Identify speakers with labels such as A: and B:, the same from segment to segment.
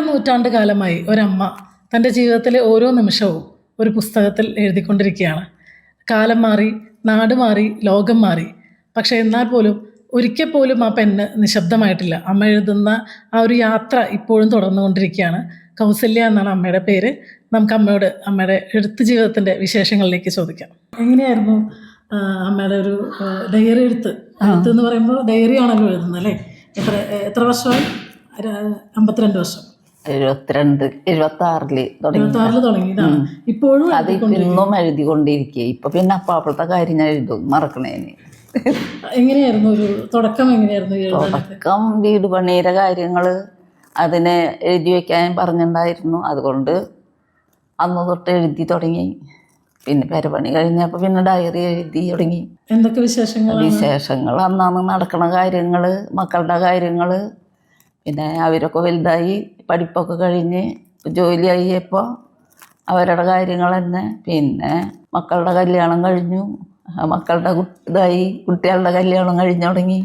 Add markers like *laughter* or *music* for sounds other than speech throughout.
A: നൂറ്റാണ്ട് കാലമായി ഒരമ്മ തന്റെ ജീവിതത്തിലെ ഓരോ നിമിഷവും ഒരു പുസ്തകത്തിൽ എഴുതിക്കൊണ്ടിരിക്കുകയാണ്. കാലം മാറി നാട് മാറി ലോകം മാറി. പക്ഷേ എന്നാൽ പോലും ഒരിക്കൽ പോലും ആ പെണ്ണ് നിശബ്ദമായിട്ടില്ല. അമ്മ എഴുതുന്ന ആ ഒരു യാത്ര ഇപ്പോഴും തുടർന്നുകൊണ്ടിരിക്കുകയാണ്. കൗസല്യ എന്നാണ് അമ്മയുടെ പേര്. നമുക്ക് അമ്മയോട് അമ്മയുടെ എഴുത്ത് ജീവിതത്തിന്റെ വിശേഷങ്ങളിലേക്ക് ചോദിക്കാം. എങ്ങനെയായിരുന്നു അമ്മയുടെ ഒരു ഡയറി എഴുത്ത്? എഴുത്ത് എന്ന് പറയുമ്പോൾ ഡയറി ആണല്ലോ എഴുതുന്നത് അല്ലേ? എത്ര എത്ര വർഷമായി? അമ്പത്തിരണ്ട് വർഷം.
B: എഴുപത്തിരണ്ട് എഴുപത്തി
A: ആറിൽ തുടങ്ങിയതാണ്. ഇപ്പോഴും
B: അത് ഇന്നും എഴുതിക്കൊണ്ടിരിക്കുക ഇപ്പൊ പിന്നെ അപ്പാപ്പളത്തെ കാര്യം ഞാൻ എഴുതും മറക്കണേന്.
A: എങ്ങനെയായിരുന്നു ഒരു തുടക്കം എങ്ങനെയായിരുന്നു
B: വീട് പണിയുടെ കാര്യങ്ങൾ അതിനെ എഴുതി വെക്കാൻ പറഞ്ഞിട്ടുണ്ടായിരുന്നു അതുകൊണ്ട് അന്ന് തൊട്ട് എഴുതി തുടങ്ങി. പിന്നെ പെരപണി കഴിഞ്ഞപ്പോൾ പിന്നെ ഡയറി എഴുതി തുടങ്ങി.
A: എന്തൊക്കെ വിശേഷങ്ങൾ
B: വിശേഷങ്ങൾ അന്നാന്ന് നടക്കണ കാര്യങ്ങൾ മക്കളുടെ കാര്യങ്ങൾ പിന്നെ അവരൊക്കെ വലുതായി പഠിപ്പൊക്കെ കഴിഞ്ഞ് ജോലിയായപ്പോൾ അവരുടെ കാര്യങ്ങൾ തന്നെ. പിന്നെ മക്കളുടെ കല്യാണം കഴിഞ്ഞു. മക്കളുടെ ഇതായി. കുട്ടികളുടെ കല്യാണം കഴിഞ്ഞു തുടങ്ങി.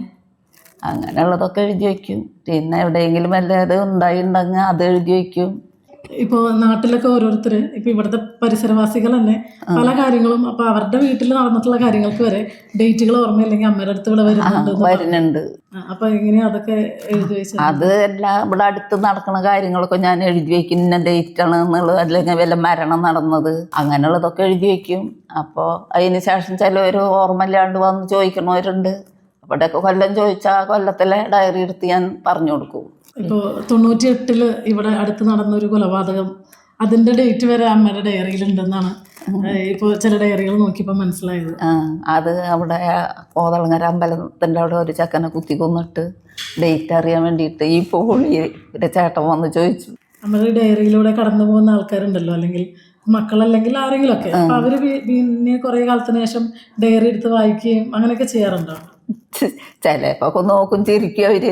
B: അങ്ങനെയുള്ളതൊക്കെ എഴുതി വയ്ക്കും. പിന്നെ എവിടെയെങ്കിലും വല്ലതും ഉണ്ടായിട്ടുണ്ടെങ്കിൽ അത് എഴുതി വയ്ക്കും.
A: ഇപ്പോൾ നാട്ടിലൊക്കെ ഓരോരുത്തർ ഇപ്പൊ ഇവിടുത്തെ പരിസരവാസികൾ തന്നെ പല കാര്യങ്ങളും അപ്പൊ അവരുടെ വീട്ടിൽ നടന്നിട്ടുള്ള കാര്യങ്ങൾക്ക് വരെ ഡേറ്റുകൾ ഓർമ്മയില്ലെങ്കിൽ അമ്മയുടെ അടുത്ത് ഇവിടെ വരുന്നുണ്ട് അപ്പൊ എങ്ങനെയാ അതൊക്കെ എഴുതി വെച്ചത്?
B: അത് എല്ലാം ഇവിടെ അടുത്ത് നടക്കുന്ന കാര്യങ്ങളൊക്കെ ഞാൻ എഴുതി വെക്കും. ഇന്ന ഡേറ്റ് ആണ് എന്നുള്ളത് അല്ലെങ്കിൽ വല്ല മരണം നടന്നത് അങ്ങനെയുള്ളതൊക്കെ എഴുതി വെക്കും. അപ്പോൾ അതിന് ശേഷം ചിലവർ ഓർമ്മയില്ലാണ്ട് വന്ന് ചോദിക്കണവരുണ്ട്. അവിടെയൊക്കെ കൊല്ലം ചോദിച്ചാൽ കൊല്ലത്തിലെ ഡയറി എടുത്ത് ഞാൻ പറഞ്ഞു കൊടുക്കും.
A: ഇപ്പോൾ തൊണ്ണൂറ്റി എട്ടിൽ ഇവിടെ അടുത്ത് നടന്ന ഒരു കൊലപാതകം. അതിന്റെ ഡേറ്റ് വരെ അമ്മയുടെ ഡയറിയിലുണ്ടെന്നാണ് ഇപ്പോൾ ചില ഡയറികൾ നോക്കിയപ്പോൾ മനസ്സിലായത്.
B: ആ, അത് അവിടെ കോതളങ്ങര അമ്പലത്തിന്റെ അവിടെ ഒരു ചക്കനെ കുത്തി കൊന്നിട്ട് ഡേറ്റ് അറിയാൻ വേണ്ടിയിട്ട് ഈ പോളി ചേട്ടൻ വന്ന് ചോദിച്ചു.
A: നമ്മുടെ ഡയറിയിലൂടെ കടന്നു പോകുന്ന ആൾക്കാരുണ്ടല്ലോ അല്ലെങ്കിൽ മക്കളല്ലെങ്കിൽ ആരെങ്കിലും ഒക്കെ അവർ പിന്നെ കുറെ കാലത്തിന് ശേഷം ഡയറി എടുത്ത് വായിക്കുകയും അങ്ങനെയൊക്കെ ചെയ്യാറുണ്ടോ?
B: ചിലപ്പോ നോക്കും ചിരിക്കും അവർ.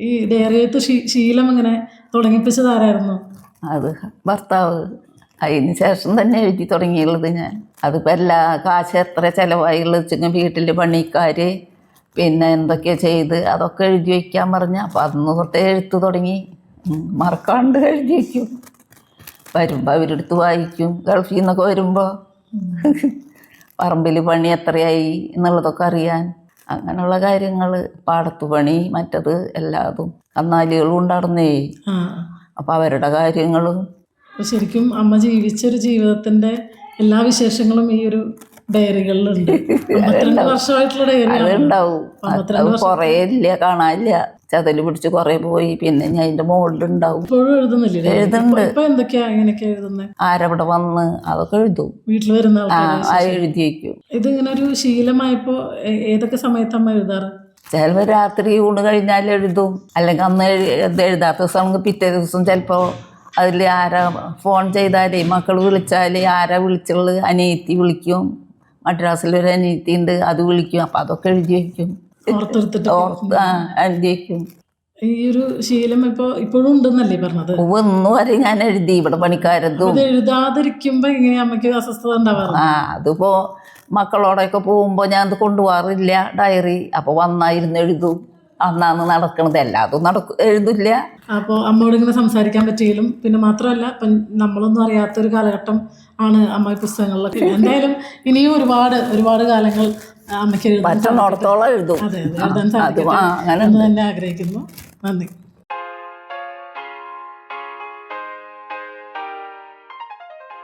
A: ഈ ഡയറിയത്ത് ശീലം അങ്ങനെ തുടങ്ങിപ്പിച്ചത് ആരായിരുന്നു?
B: അത് ഭർത്താവ്. അതിന് ശേഷം തന്നെ എഴുതി തുടങ്ങിയുള്ളത് ഞാൻ. അതിപ്പോൾ എല്ലാ കാശ് എത്ര ചിലവായുള്ളത് വെച്ചെങ്കിൽ വീട്ടിൽ പണിക്കാർ പിന്നെ എന്തൊക്കെയാ ചെയ്ത് അതൊക്കെ എഴുതി വയ്ക്കാൻ പറഞ്ഞ. അപ്പം അന്ന് തൊട്ടേ എഴുത്ത് തുടങ്ങി. മറക്കാണ്ട് എഴുതി വയ്ക്കും വരുമ്പോൾ അവരെടുത്ത് വായിക്കും. ഗൾഫിൽ നിന്നൊക്കെ വരുമ്പോൾ പറമ്പിൽ പണി എത്രയായി എന്നുള്ളതൊക്കെ അറിയാൻ. അങ്ങനെയുള്ള കാര്യങ്ങൾ പാടത്ത് പണി മറ്റത് എല്ലാതും കന്നാലികളും ഉണ്ടായിരുന്നേ
A: ആ.
B: അപ്പോൾ അവരുടെ കാര്യങ്ങളും.
A: ശരിക്കും അമ്മ ജീവിച്ചൊരു ജീവിതത്തിന്റെ എല്ലാ വിശേഷങ്ങളും ഈ ഒരു ഡയറികളിലുണ്ട്. *laughs* വർഷമായിട്ടുള്ള ഡയറി
B: അതുണ്ടാവും. കുറേ ഇല്ല കാണാനില്ല. ചതൽ പിടിച്ച് കുറേ പോയി. പിന്നെ ഞാൻ അതിന്റെ മുകളിലുണ്ടാവും? എഴുതുന്നുണ്ട്. ആരവിടെ വന്ന് അതൊക്കെ എഴുതും.
A: വീട്ടിൽ വരുന്ന
B: എഴുതി വയ്ക്കും
A: ഇതിങ്ങനെ ഒരു ശീലമായപ്പോ ഏതൊക്കെ സമയത്ത് അമ്മ എഴുതാറ്?
B: ചിലപ്പോൾ രാത്രി ഊണ് കഴിഞ്ഞാൽ എഴുതും. അല്ലെങ്കിൽ അന്ന് എഴുതാത്ത ദിവസം പിറ്റേ ദിവസം ചിലപ്പോൾ അതിൽ ആരാ ഫോൺ ചെയ്താലേ മക്കൾ വിളിച്ചാൽ ആരാ വിളിച്ചുള്ളത് അനിയത്തി വിളിക്കും. മദ്രാസിലൊരു അനിയത്തി ഉണ്ട് അത് വിളിക്കും. അപ്പം അതൊക്കെ എഴുതി വയ്ക്കും
A: ഓർത്തെടുത്തിട്ട്
B: ഓർത്ത് ആ എഴുതി വയ്ക്കും
A: ഈ ഒരു ശീലം ഇപ്പൊ ഇപ്പോഴും ഉണ്ടെന്നല്ലേ പറഞ്ഞത്?
B: ഒന്ന് വരെ ഞാൻ എഴുതി. ഇവിടെ പണിക്കാരതും.
A: എഴുതാതിരിക്കുമ്പോ ഇങ്ങനെ അമ്മയ്ക്ക് അസ്വസ്ഥത ഉണ്ടാവാറ്
B: ആ അതിപ്പോ മക്കളോടൊക്കെ പോകുമ്പോ ഞാൻ അത് കൊണ്ടുപോകാറില്ല ഡയറി. അപ്പൊ വന്നായിരുന്നു എഴുതും. അന്നാന്ന് നടക്കുന്നത് എല്ലാതും നടക്കും എഴുതില്ല.
A: അപ്പോൾ അമ്മയോട് ഇങ്ങനെ സംസാരിക്കാൻ പറ്റിയാലും പിന്നെ മാത്രമല്ല ഇപ്പം നമ്മളൊന്നും അറിയാത്തൊരു കാലഘട്ടം ആണ് അമ്മ പുസ്തകങ്ങളിലൊക്കെ. *laughs* എന്തായാലും ഇനിയും ഒരുപാട് ഒരുപാട് കാലങ്ങൾ അമ്മയ്ക്ക്
B: പറ്റുന്നിടത്തോളം എഴുതും.
A: അതെ അതെ എഴുതാൻ
B: സാധിക്കും
A: എന്ന് തന്നെ ആഗ്രഹിക്കുന്നു. നന്ദി.